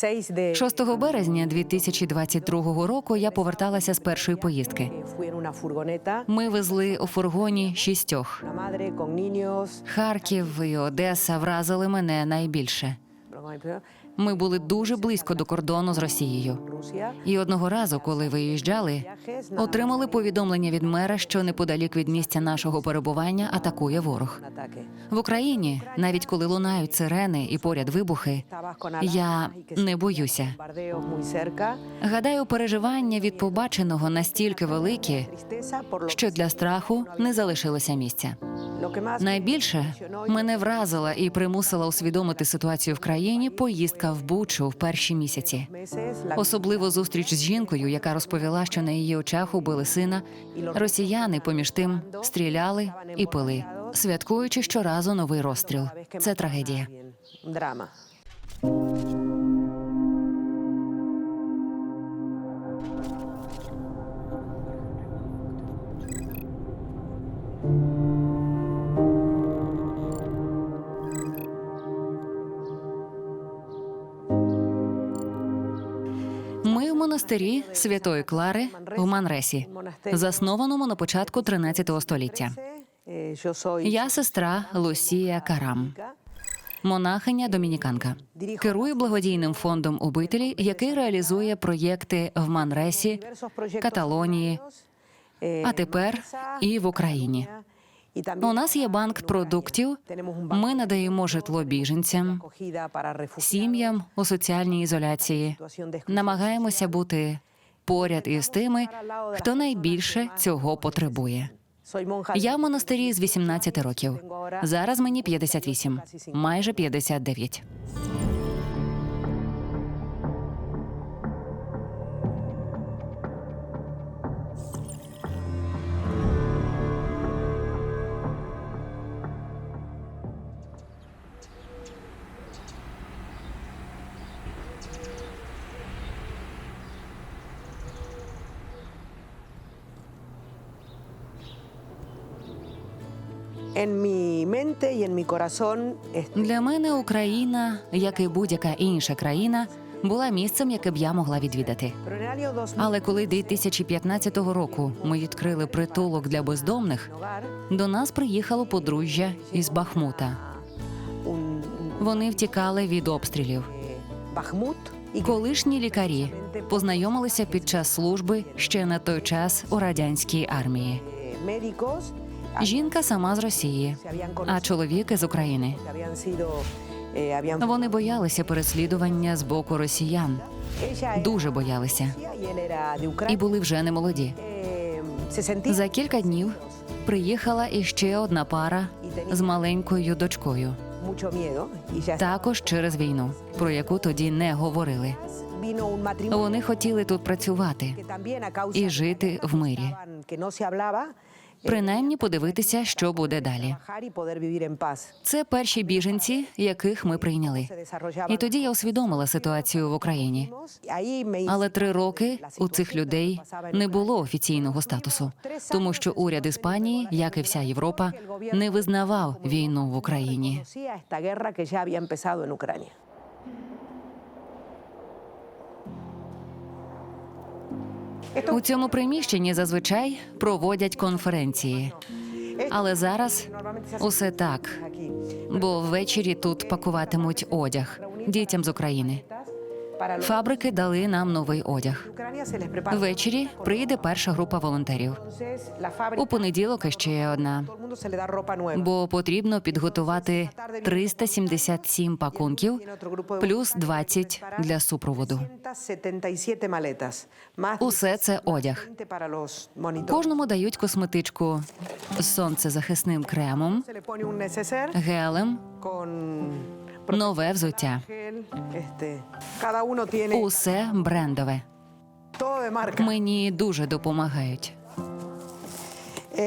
6 de 6 березня 2022 року я поверталася з першої поїздки. Ми везли у фургоні шістьох. Харків і Одеса вразили мене найбільше. Ми були дуже близько до кордону з Росією. І одного разу, коли виїжджали, отримали повідомлення від мера, що неподалік від місця нашого перебування атакує ворог. В Україні, навіть коли лунають сирени і поряд вибухи, я не боюся. Гадаю, переживання від побаченого настільки великі, що для страху не залишилося місця. Найбільше мене вразила і примусила усвідомити ситуацію в країні поїздка в Бучу в перші місяці. Особливо зустріч з жінкою, яка розповіла, що на її очах убили сина. Росіяни поміж тим стріляли і пили, святкуючи щоразу новий розстріл. Це трагедія. un монастирі Святої Клари в Манресі, заснованому на початку 13 століття. Я сестра Лусія Карам, монахиня домініканка. Керую благодійним фондом обителі, який реалізує проєкти в Манресі, Каталонії, а тепер і в Україні. У нас є банк продуктів. Ми надаємо житло біженцям, сім'ям у соціальній ізоляції. Намагаємося бути поряд із тими, хто найбільше цього потребує. Я в монастирі з 18 років. Зараз мені 58, майже 59. Для мене Україна, як і будь-яка інша країна, була місцем, яке б я могла відвідати. Pero en el año 2000, Але коли 2015 року ми відкрили притулок для бездомних, до нас приїхало подружжя із Бахмута. Вони втікали від обстрілів. y que Колишні лікарі познайомилися під час служби ще на той час у радянській армії. Жінка сама з Росії, а чоловік із України. Вони боялися переслідування з боку росіян, дуже боялися, і були вже немолоді. Eh, se За кілька днів приїхала іще одна пара з маленькою дочкою, також через війну, про яку тоді не говорили. Вони хотіли тут працювати і жити в мирі, принаймні подивитися, що буде далі. Це перші біженці, яких ми прийняли. І тоді я усвідомила ситуацію в Україні. Але три роки у цих людей не було офіційного статусу, тому що уряд Іспанії, як і вся Європа, не визнавав війну в Україні. У цьому приміщенні зазвичай проводять конференції, але зараз усе так, бо ввечері тут пакуватимуть одяг дітям з України. Фабрики дали нам новий одяг. Ввечері прийде перша група волонтерів. У понеділок іще одна. бо потрібно підготувати 377 пакунків плюс 20 для супроводу. 177 maletas. Más Усе це одяг. 20 para los monitores. Кожному дають косметичку з сонцезахисним кремом, гелем, нове взуття. Усе брендове. Мені дуже допомагають.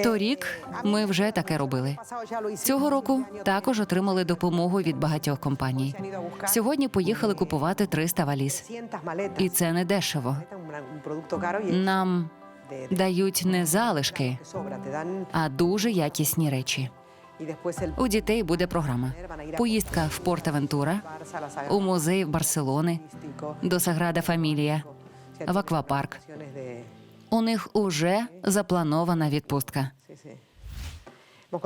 Торік ми вже таке робили. Hicimos. Цього року також отримали допомогу від багатьох компаній. Сьогодні поїхали купувати 300 валіз. І це не дешево. Нам дають не залишки, а дуже якісні речі. У дітей буде програма. Поїздка в Порт-Авентура, у музей Барселони, до Саграда Фамілія, в аквапарк. У них уже запланована відпустка.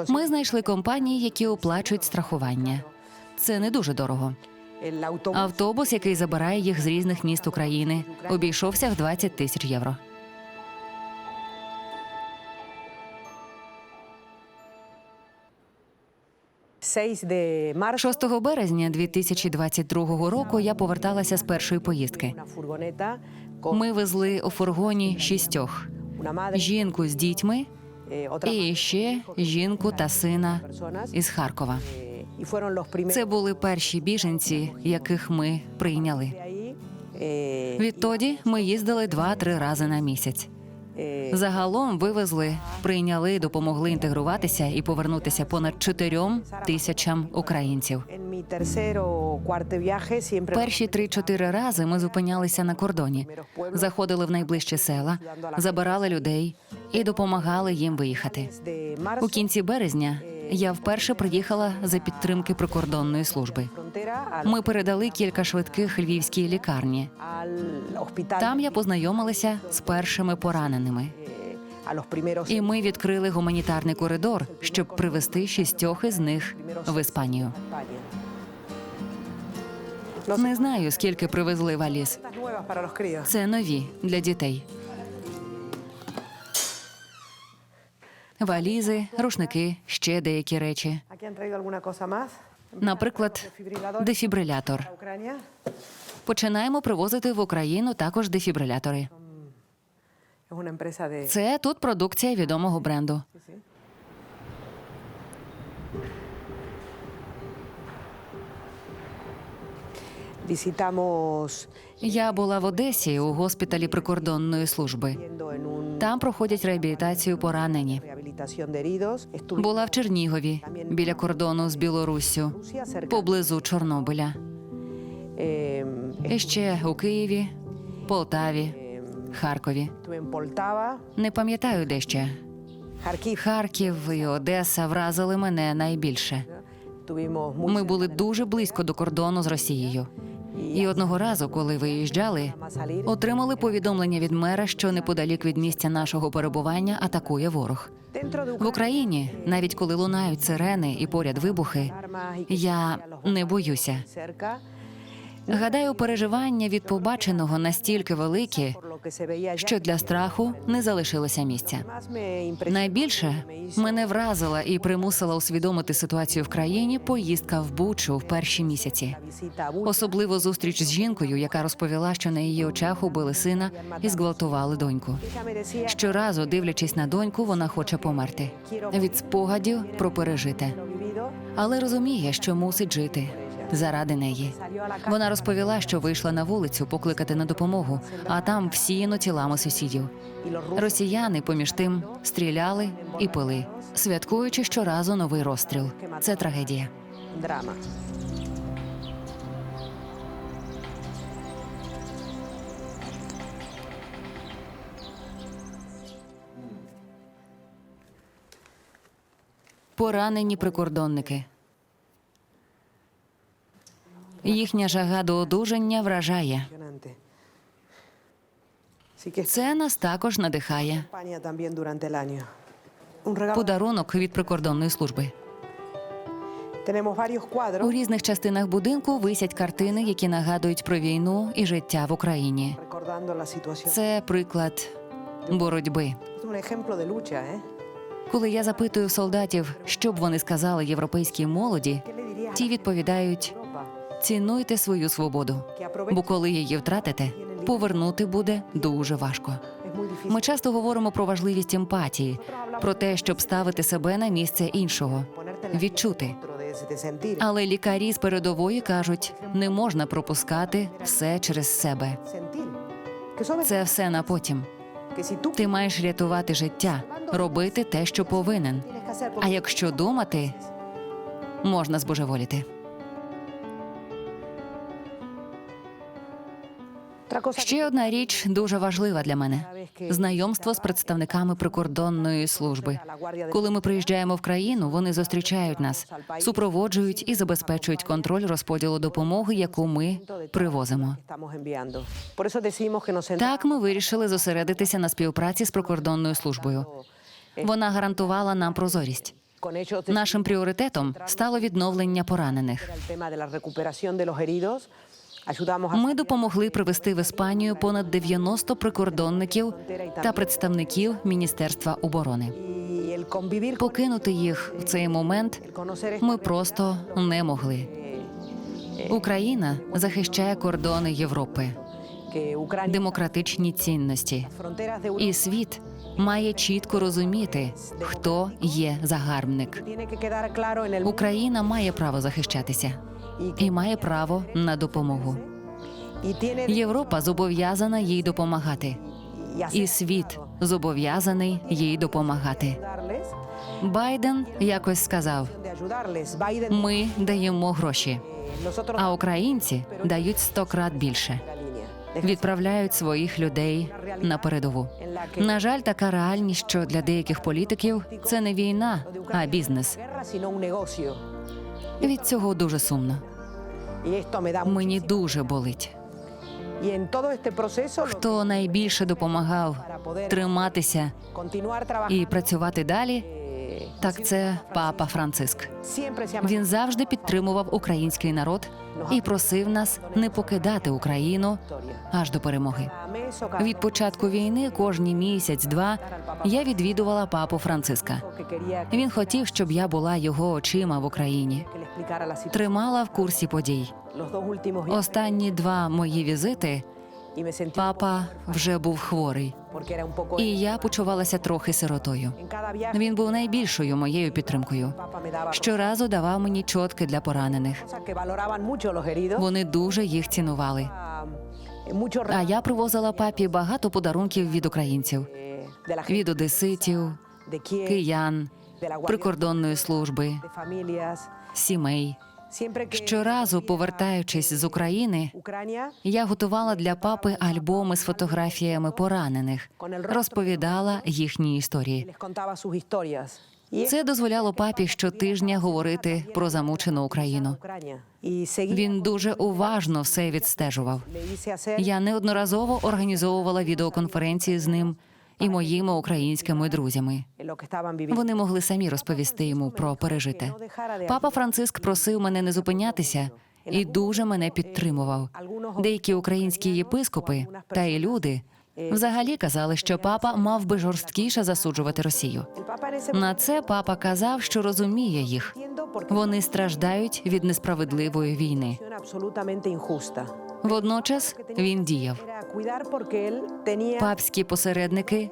Ми знайшли компанії, які оплачують страхування. Це не дуже дорого. Автобус, який забирає їх з різних міст України, обійшовся в 20 тисяч євро. 6 de marzo. 6 березня 2022 року я поверталася з першої поїздки. Ми везли у фургоні шістьох: жінку з дітьми eh, і ще жінку та сина із Харкова. primeros Це були перші біженці, яких ми прийняли. eh, Відтоді ми їздили два-три рази на місяць. Загалом вивезли, прийняли, допомогли інтегруватися і повернутися понад чотирьом тисячам українців. Перші три-чотири рази ми зупинялися на кордоні, заходили в найближчі села, забирали людей і допомагали їм виїхати. У кінці березня я вперше приїхала за підтримки прикордонної служби. Ми передали кілька швидких львівській лікарні. Там я познайомилася з першими пораненими. І ми відкрили гуманітарний коридор, щоб привезти шістьох із них в Іспанію. Не знаю, скільки привезли валіз. Це нові для дітей. Валізи, рушники, ще деякі речі. Наприклад, дефібрилятор. Починаємо привозити в Україну також дефібрилятори. Це тут продукція відомого бренду. Я була в Одесі у госпіталі прикордонної служби. Там проходять реабілітацію поранені. Була в Чернігові біля кордону з Білоруссю, поблизу Чорнобиля. Eh, І ще у Києві, Полтаві, eh, Харкові. en Не пам'ятаю де ще. Харків і Одеса вразили мене найбільше. Ми були дуже близько до кордону з Росією. І одного разу, коли виїжджали, отримали повідомлення від мера, що неподалік від місця нашого перебування атакує ворог. В Україні, навіть коли лунають сирени і поряд вибухи, я не боюся. Гадаю, переживання від побаченого настільки великі, що для страху не залишилося місця. Найбільше мене вразила і примусила усвідомити ситуацію в країні поїздка в Бучу в перші місяці. Особливо зустріч з жінкою, яка розповіла, що на її очах убили сина і зґвалтували доньку. Щоразу, дивлячись на доньку, вона хоче померти від спогадів про пережите, але розуміє, що мусить жити заради неї. Вона розповіла, що вийшла на вулицю покликати на допомогу, а там всіяно тілами сусідів. Росіяни поміж тим стріляли і пили, святкуючи щоразу новий розстріл. Це трагедія. drama. Поранені прикордонники. Їхня жага до одужання вражає. Це нас також надихає. Подарунок від прикордонної служби. У різних частинах будинку висять картини, які нагадують про війну і життя в Україні. Це приклад боротьби. Коли я запитую солдатів, що б вони сказали європейській молоді, ¿Qué le dirías a ті відповідають? Цінуйте свою свободу, бо коли її втратите, повернути буде дуже важко. Ми часто говоримо про важливість емпатії, про те, щоб ставити себе на місце іншого, відчути. Але лікарі з передової кажуть, не можна пропускати все через себе. Це все на потім. Ти маєш рятувати життя, робити те, що повинен. А якщо думати, можна збожеволіти. Ще одна річ дуже важлива для мене знайомство з представниками прикордонної служби. Коли ми приїжджаємо в країну, вони зустрічають нас, супроводжують і забезпечують контроль розподілу допомоги, яку ми привозимо. Так ми вирішили зосередитися на співпраці з прикордонною службою. Вона гарантувала нам прозорість. Нашим пріоритетом стало відновлення поранених. Ми допомогли привезти в Іспанію понад 90 прикордонників та представників Міністерства оборони. Покинути їх в цей момент ми просто не могли. Україна захищає кордони Європи, демократичні цінності, і світ має чітко розуміти, хто є загарбник. Україна має право захищатися і має право на допомогу. Європа зобов'язана їй допомагати, і світ зобов'язаний їй допомагати. Байден якось сказав: ми даємо гроші, а українці дають сто крат більше. Відправляють своїх людей на передову. На жаль, така реальність, що для деяких політиків це не війна, а бізнес. Від цього дуже сумно. Мені дуже болить. Хто найбільше допомагав триматися і працювати далі, так це папа Франциск. Він завжди підтримував український народ і просив нас не покидати Україну аж до перемоги. Від початку війни кожні місяць-два я відвідувала папу Франциска. Він хотів, щоб я була його очима в Україні, тримала в курсі подій. Останні два мої візити папа вже був хворий, і я почувалася трохи сиротою. Він був найбільшою моєю підтримкою. Щоразу давав мені чотки для поранених. Вони дуже їх цінували. А я привозила папі багато подарунків від українців, від одеситів, киян, прикордонної служби, сімей. Щоразу, повертаючись з України, я готувала для папи альбоми з фотографіями поранених, розповідала їхні історії. Це дозволяло папі щотижня говорити про замучену Україну. Він дуже уважно все відстежував. Я неодноразово організовувала відеоконференції з ним і моїми українськими друзями. Вони могли самі розповісти йому про пережите. Папа Франциск просив мене не зупинятися і дуже мене підтримував. Деякі українські єпископи та й люди взагалі казали, що папа мав би жорсткіше засуджувати Росію. На це папа казав, що розуміє їх. Вони страждають від несправедливої війни. Водночас він діяв. Папські посередники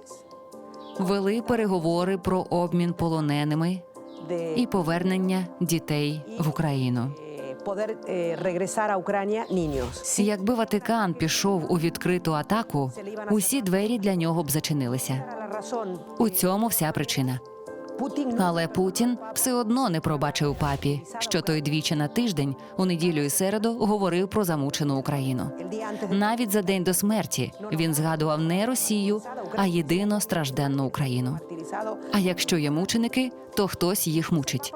вели переговори про обмін полоненими і повернення дітей в Україну. Якби Ватикан пішов у відкриту атаку, усі двері для нього б зачинилися. У цьому вся причина. Але Путін все одно не пробачив папі, що той двічі на тиждень, у неділю і середу, говорив про замучену Україну. Навіть за день до смерті він згадував не Росію, а єдино стражденну Україну. А якщо є мученики, то хтось їх мучить.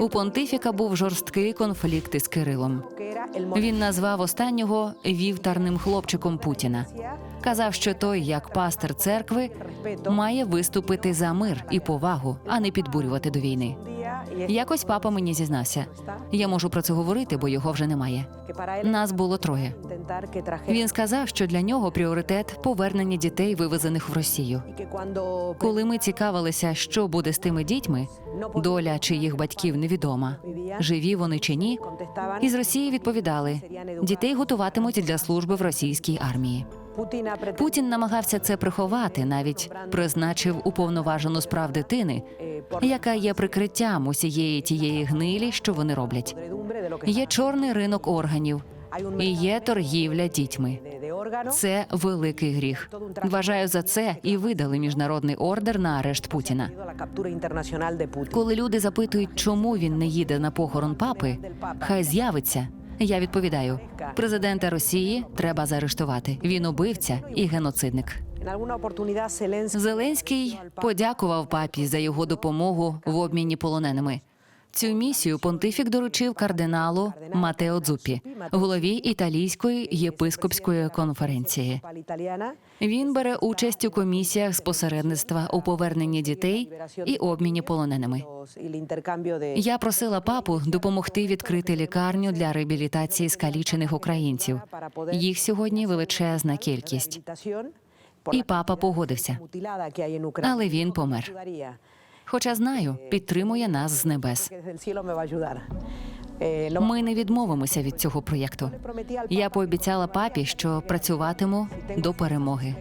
У понтифіка був жорсткий конфлікт із Кирилом. Він назвав останнього вівтарним хлопчиком Путіна. Казав, що той, як пастир церкви, має виступити за мир і повагу, а не підбурювати до війни. Якось папа мені зізнався. Я можу про це говорити, бо його вже немає. Нас було троє. Він сказав, що для нього пріоритет повернення дітей, вивезених в Росію. Коли ми цікавилися, що буде з тими дітьми, доля чиїх батьків невідома, живі вони чи ні, із Росії відповідали: дітей готуватимуть для служби в російській армії. Путін намагався це приховати, навіть призначив уповноважену справ дитини, яка є прикриттям усієї тієї гнилі, що вони роблять. Є чорний ринок органів і є торгівля дітьми. Це великий гріх. Вважаю за це і видали міжнародний ордер на арешт Путіна. Коли люди запитують, чому він не їде на похорон папи, хай з'явиться. Я відповідаю: президента Росії треба заарештувати. Він убивця і геноцидник. Зеленський подякував папі за його допомогу в обміні полоненими. Цю місію понтифік доручив кардиналу Матео Дзупі, голові італійської єпископської конференції. Він бере участь у комісіях з посередництва у поверненні дітей і обміні полоненими. Я просила папу допомогти відкрити лікарню для реабілітації скалічених українців. Їх сьогодні величезна кількість. І папа погодився. Але він помер. Хоча знаю, підтримує нас з небес. Ми не відмовимося від цього проєкту. Я пообіцяла папі, що працюватиму до перемоги.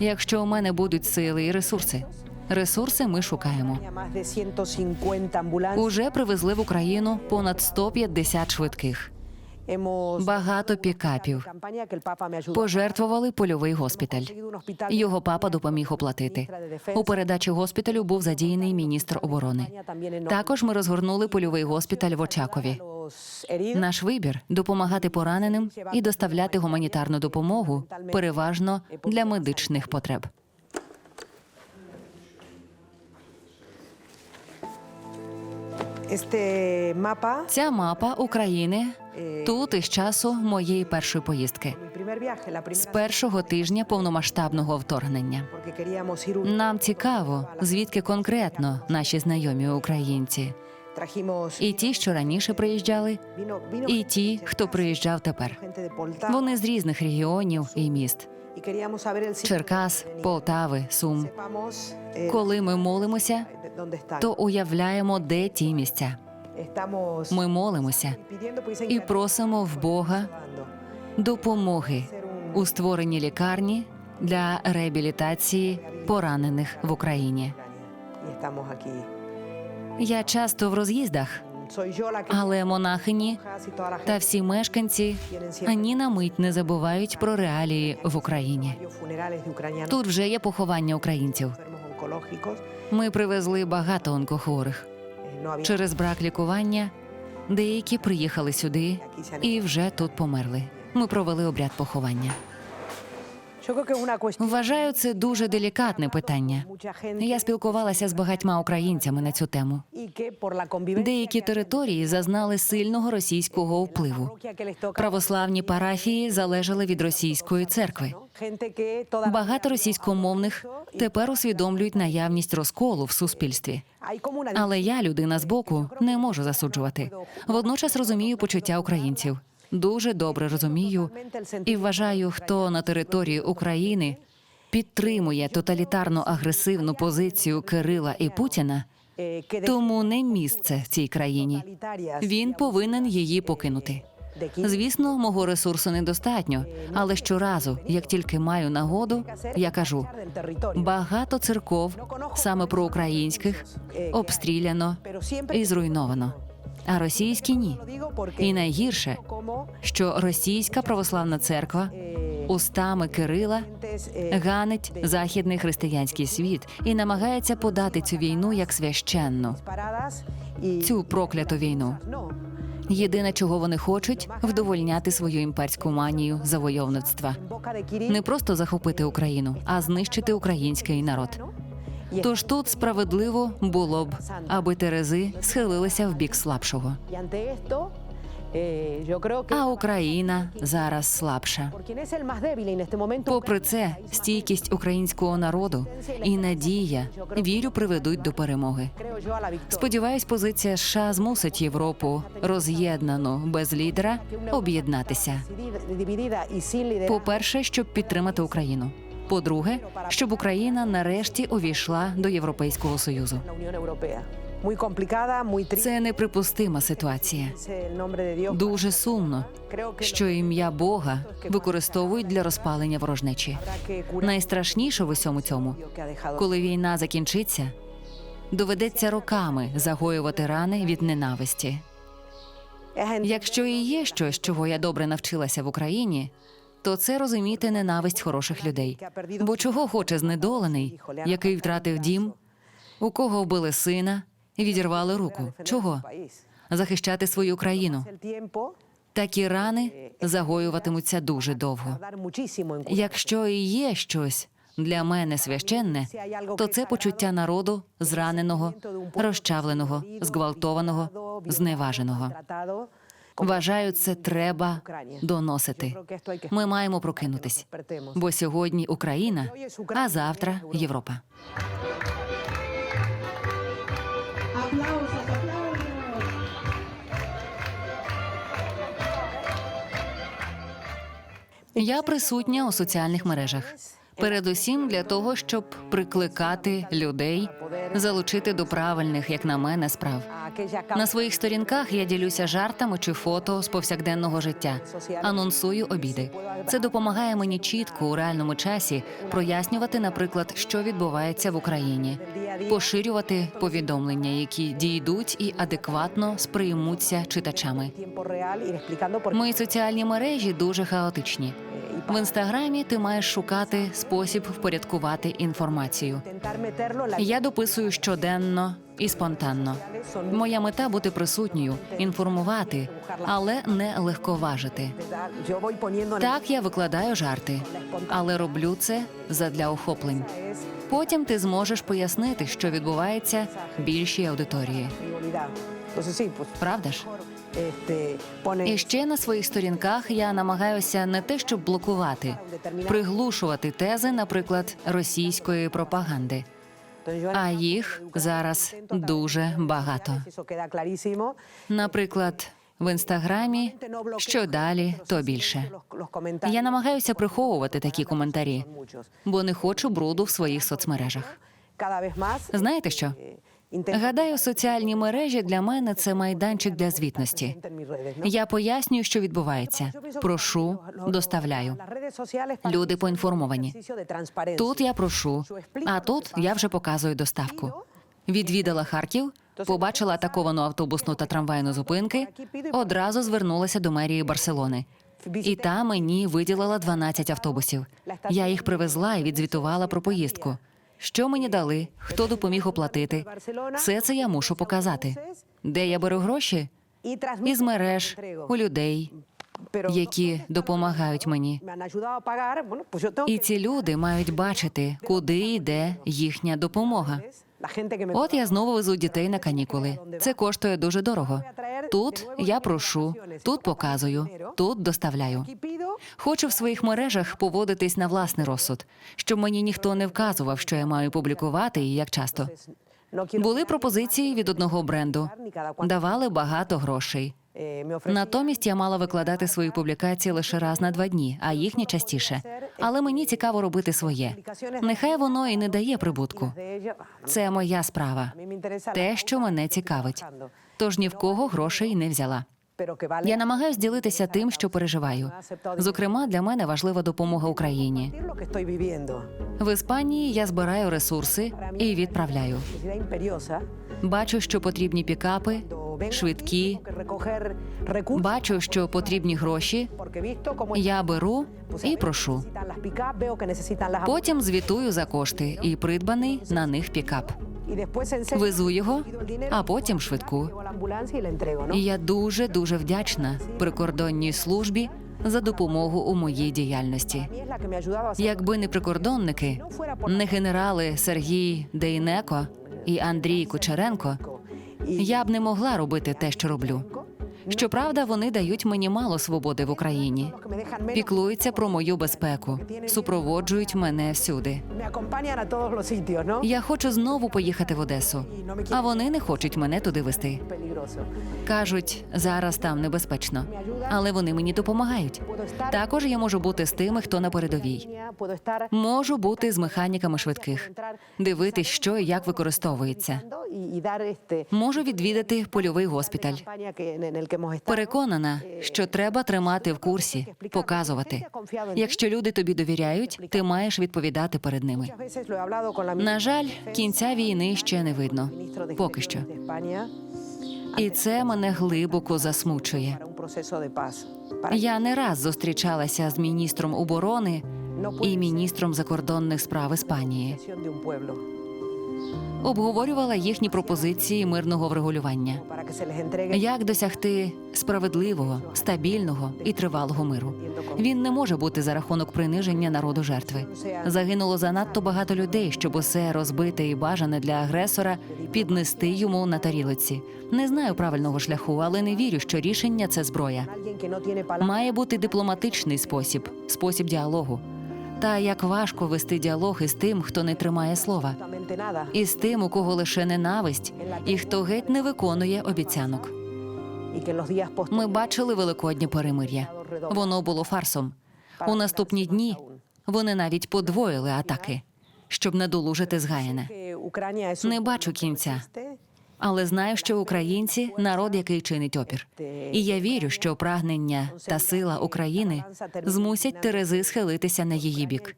Якщо у мене будуть сили і ресурси. Ресурси ми шукаємо. Tenía más de 150 ambulancias. Уже привезли в Україну понад 150 швидких, багато пікапів. Пожертвували польовий госпіталь. Його папа допоміг оплатити. У передачі госпіталю був задіяний міністр оборони. Також ми розгорнули польовий госпіталь в Очакові. Наш вибір допомагати пораненим і доставляти гуманітарну допомогу, переважно для медичних потреб. Ця мапа України тут із часу моєї першої поїздки. з першого тижня повномасштабного вторгнення. Нам цікаво, звідки конкретно наші знайомі українці, і ті, що раніше приїжджали, і ті, хто приїжджав тепер. Вони з різних регіонів і міст: Черкас, Полтави, Сум. eh, Коли ми молимося, то уявляємо, де ті місця. Ми молимося і просимо в Бога допомоги у створенні лікарні для реабілітації поранених в Україні. Я часто в роз'їздах, Але монахині та всі мешканці ані на мить не забувають про реалії в Україні. Тут вже є поховання українців. Ми привезли багато онкохворих. Eh, Через брак лікування деякі приїхали сюди і вже тут померли. Ми провели обряд поховання. Вважаю, це дуже делікатне питання. Я спілкувалася з багатьма українцями на цю тему. Деякі території зазнали сильного російського впливу. Православні парафії залежали від російської церкви. Багато російськомовних тепер усвідомлюють наявність розколу в суспільстві. Але я, людина з боку, не можу засуджувати. Водночас розумію почуття українців. Дуже добре розумію і вважаю, хто на території України підтримує тоталітарно агресивну позицію Кирила і Путіна, тому не місце в цій країні. Він повинен її покинути. Звісно, мого ресурсу недостатньо, але щоразу, як тільки маю нагоду, я кажу: багато церков саме проукраїнських обстріляно і зруйновано, а російські ні. І найгірше, що російська православна церква устами Кирила ганить західний християнський світ і намагається подати цю війну як священну, цю прокляту війну. Єдине, чого вони хочуть, вдовольняти свою імперську манію завойовництва. Не просто захопити Україну, а знищити український народ. Тож тут справедливо було б, аби Терези схилилися в бік слабшого. А Україна зараз слабша. Попри це, стійкість українського народу і надія вірю приведуть до перемоги. Сподіваюсь, позиція США змусить Європу роз'єднану без лідера об'єднатися. Y По-перше, щоб підтримати Україну. По-друге, щоб Україна нарешті увійшла до Європейського союзу. Це неприпустима ситуація. Дуже сумно, що ім'я Бога використовують для розпалення ворожнечі. Найстрашніше в усьому цьому, коли війна закінчиться, доведеться роками загоювати рани від ненависті. Якщо і є щось, чого я добре навчилася в Україні, то це розуміти ненависть хороших людей. Бо чого хоче знедолений, який втратив дім, у кого вбили сина і відірвали руку? Чого? Захищати свою країну. Такі рани загоюватимуться дуже довго. Якщо і є щось для мене священне, то це почуття народу, зраненого, розчавленого, зґвалтованого, зневаженого. Вважаю, це треба доносити. Ми маємо прокинутись, бо сьогодні Україна, а завтра Європа. Я присутня у соціальних мережах. Передусім для того, щоб прикликати людей, залучити до правильних, як на мене, справ. На своїх сторінках я ділюся жартами чи фото з повсякденного життя, анонсую обіди. Це допомагає мені чітко у реальному часі прояснювати, наприклад, що відбувається в Україні, поширювати повідомлення, які дійдуть і адекватно сприймуться читачами. Мої соціальні мережі дуже хаотичні. В інстаграмі ти маєш шукати спосіб впорядкувати інформацію. Я дописую щоденно і спонтанно. Моя мета бути присутньою, інформувати, але не легковажити. Так я викладаю жарти, але роблю це задля охоплень. Потім ти зможеш пояснити, що відбувається більшій аудиторії. Правда ж? І ще на своїх сторінках я намагаюся не те, щоб блокувати, приглушувати тези, наприклад, російської пропаганди. А їх зараз дуже багато. Наприклад, в інстаграмі що далі, то більше. Я намагаюся приховувати такі коментарі, бо не хочу бруду в своїх соцмережах. Знаєте що? Гадаю, соціальні мережі для мене це майданчик для звітності. Я пояснюю, що відбувається. Прошу, доставляю. Люди поінформовані. Тут я прошу, а тут я вже показую доставку. Відвідала Харків, побачила атаковану автобусну та трамвайну зупинки, одразу звернулася до мерії Барселони. І та мені виділила 12 автобусів. Я їх привезла і відзвітувала про поїздку. Що мені дали, хто допоміг оплатити. Все це я мушу показати. Де я беру гроші? Із мереж, у людей, які допомагають мені. І ці люди мають бачити, куди йде їхня допомога. От я знову везу дітей на канікули. Це коштує дуже дорого. Тут я прошу, тут показую, тут доставляю. Хочу в своїх мережах поводитись на власний розсуд, щоб мені ніхто не вказував, що я маю публікувати і як часто. Були пропозиції від одного бренду, давали багато грошей. Eh, Натомість я мала викладати свої публікації лише раз на два дні, а їхні частіше. Але мені цікаво робити своє. Нехай воно і не дає прибутку. Це моя справа. Те, що мене цікавить. Тож ні в кого грошей не взяла. Я намагаюсь ділитися тим, що переживаю. Зокрема, для мене важлива допомога Україні. В Іспанії я збираю ресурси і відправляю. Бачу, що потрібні пікапи, швидкі. Бачу, що потрібні гроші. Я беру і прошу. Потім звітую за кошти і придбаний на них пікап. Везу його, а потім швидку. І я дуже дуже вдячна прикордонній службі за допомогу у моїй діяльності. Якби не прикордонники, не генерали Сергій Дейнеко і Андрій Кучеренко, я б не могла робити те, що роблю. Щоправда, вони дають мені мало свободи в Україні, піклуються про мою безпеку, супроводжують мене всюди. Я хочу знову поїхати в Одесу, а вони не хочуть мене туди вести. Кажуть, зараз там небезпечно, але вони мені допомагають. Також я можу бути з тими, хто на передовій. Можу бути з механіками швидких, дивитись, що і як використовується. Можу відвідати польовий госпіталь. Переконана, що треба тримати в курсі, показувати. Якщо люди тобі довіряють, ти маєш відповідати перед ними. На жаль, кінця війни ще не видно. Поки що. І це мене глибоко засмучує. Я не раз зустрічалася з міністром оборони і міністром закордонних справ Іспанії. Обговорювала їхні пропозиції мирного врегулювання. Як досягти справедливого, стабільного і тривалого миру? Він не може бути за рахунок приниження народу жертви. Загинуло занадто багато людей, щоб усе розбите і бажане для агресора піднести йому на тарілиці. Не знаю правильного шляху, але не вірю, що рішення це зброя. Має бути дипломатичний спосіб, спосіб діалогу. Та як важко вести діалог із тим, хто не тримає слова, і з тим, у кого лише ненависть, і хто геть не виконує обіцянок. Ми бачили великоднє перемир'я. Воно було фарсом. У наступні дні вони навіть подвоїли атаки, щоб надолужити згаяне. Не бачу кінця. Але знаю, що українці народ, який чинить опір. І я вірю, що прагнення та сила України змусять Терези схилитися на її бік.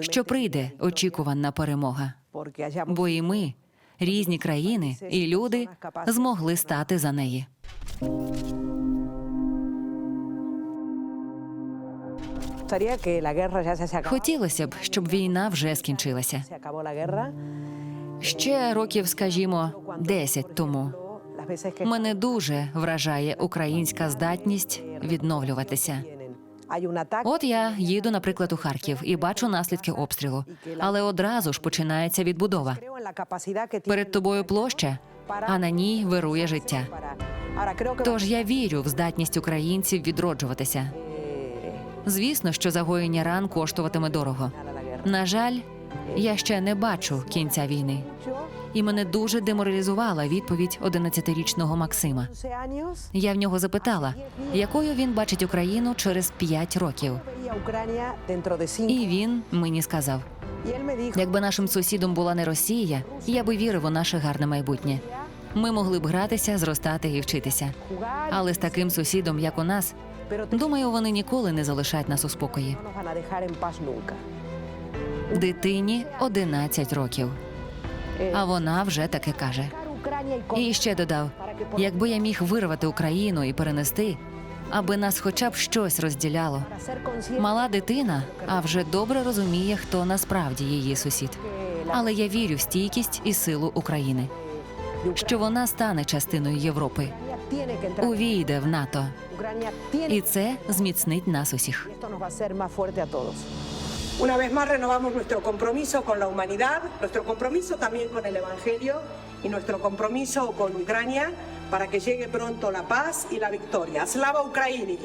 Що прийде очікувана перемога. Бо і ми, різні країни і люди змогли стати за неї. Хотілося б, щоб війна вже скінчилася. Ще років, скажімо, 10 тому. Мене дуже вражає українська здатність відновлюватися. От я їду, наприклад, у Харків і бачу наслідки обстрілу, але одразу ж починається відбудова. Перед тобою площа, а на ній вирує життя. Тож я вірю в здатність українців відроджуватися. Звісно, що загоєння ран коштуватиме дорого. На жаль, я ще не бачу кінця війни. І мене дуже деморалізувала відповідь 11-річного Максима. 11 Я в нього запитала, якою він бачить Україну через 5 років. І він мені сказав: якби нашим сусідом була не Росія, я би вірив у наше гарне майбутнє. Ми могли б гратися, зростати і вчитися. Але з таким сусідом, як у нас, думаю, вони ніколи не залишать нас у спокої. Дитині 11 років, а вона вже таке каже. І ще додав: якби я міг вирвати Україну і перенести, аби нас хоча б щось розділяло. Мала дитина, а вже добре розуміє, хто насправді її сусід. Але я вірю в стійкість і силу України, що вона стане частиною Європи, увійде в НАТО, і це зміцнить нас усіх. Una vez más renovamos nuestro compromiso con la humanidad, nuestro compromiso también con el Evangelio y nuestro compromiso con Ucrania para que llegue pronto la paz y la victoria. Slava Ukraini!